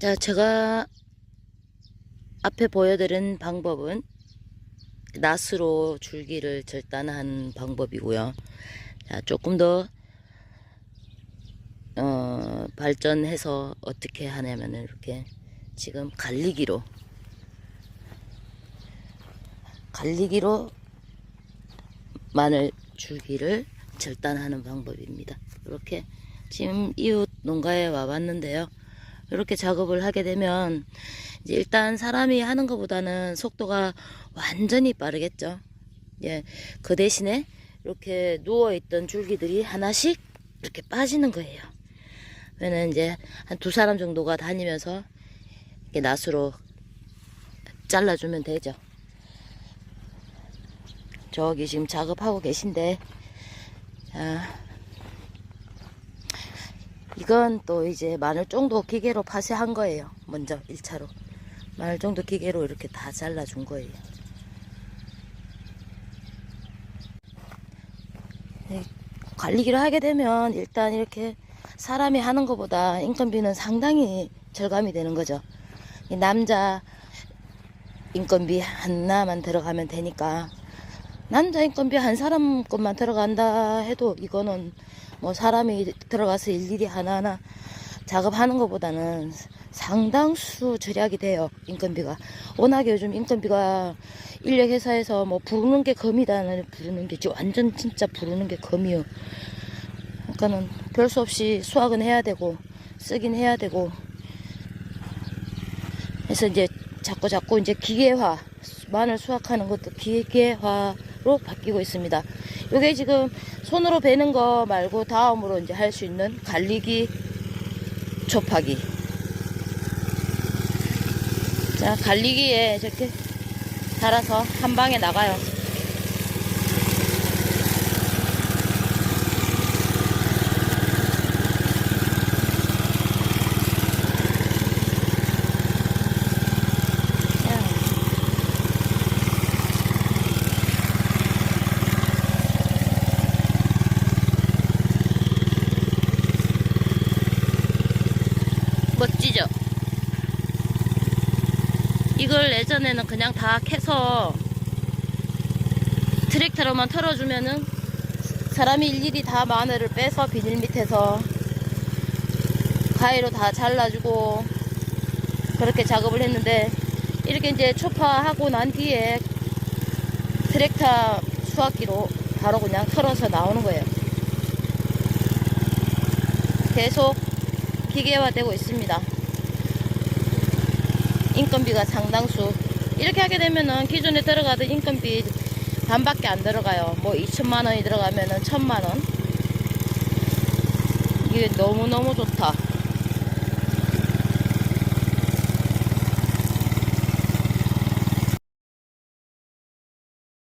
자, 제가 앞에 보여드린 방법은 낫으로 줄기를 절단하는 방법이고요. 자, 조금 더 어, 발전해서 어떻게 하냐면 이렇게 지금 갈리기로 갈리기로 마늘 줄기를 절단하는 방법입니다. 이렇게 지금 이웃 농가에 와봤는데요. 이렇게 작업을 하게 되면 이제 일단 사람이 하는 것보다는 속도가 완전히 빠르겠죠. 예, 그 대신에 이렇게 누워 있던 줄기들이 하나씩 이렇게 빠지는 거예요. 그러면 이제 한 두 사람 정도가 다니면서 이렇게 낫으로 잘라주면 되죠. 저기 지금 작업하고 계신데, 자, 이건 또 이제 마늘 정도 기계로 파쇄한 거예요. 먼저 1차로. 마늘 정도 기계로 이렇게 다 잘라준 거예요. 네, 관리기를 하게 되면 일단 이렇게 사람이 하는 것보다 인건비는 상당히 절감이 되는 거죠. 이 남자 인건비 하나만 들어가면 되니까 남자 인건비 한 사람 것만 들어간다 해도 이거는 뭐 사람이 들어가서 일일이 하나하나 작업하는 것보다는 상당수 절약이 돼요 인건비가. 워낙에 요즘 인건비가 인력 회사에서 뭐 부르는 게 금이다는 부르는 게 완전 진짜 부르는 게 금이요. 그러니까는 별 수 없이 수확은 해야 되고 쓰긴 해야 되고. 그래서 이제 자꾸 자꾸 이제 기계화 마늘 수확하는 것도 기계화 로 바뀌고 있습니다. 요게 지금 손으로 베는 거 말고 다음으로 이제 할 수 있는 갈리기 좁하기. 자, 갈리기에 이렇게 달아서 한 방에 나가요. 멋지죠? 이걸 예전에는 그냥 다 캐서 트랙터로만 털어주면은 사람이 일일이 다 마늘을 빼서 비닐 밑에서 가위로 다 잘라주고 그렇게 작업을 했는데 이렇게 이제 초파하고 난 뒤에 트랙터 수확기로 바로 그냥 털어서 나오는 거예요. 계속 기계화되고 있습니다. 인건비가 상당수. 이렇게 하게 되면은 기존에 들어가던 인건비 반밖에 안 들어가요. 뭐 2천만 원이 들어가면은 천만 원. 이게 너무너무 좋다.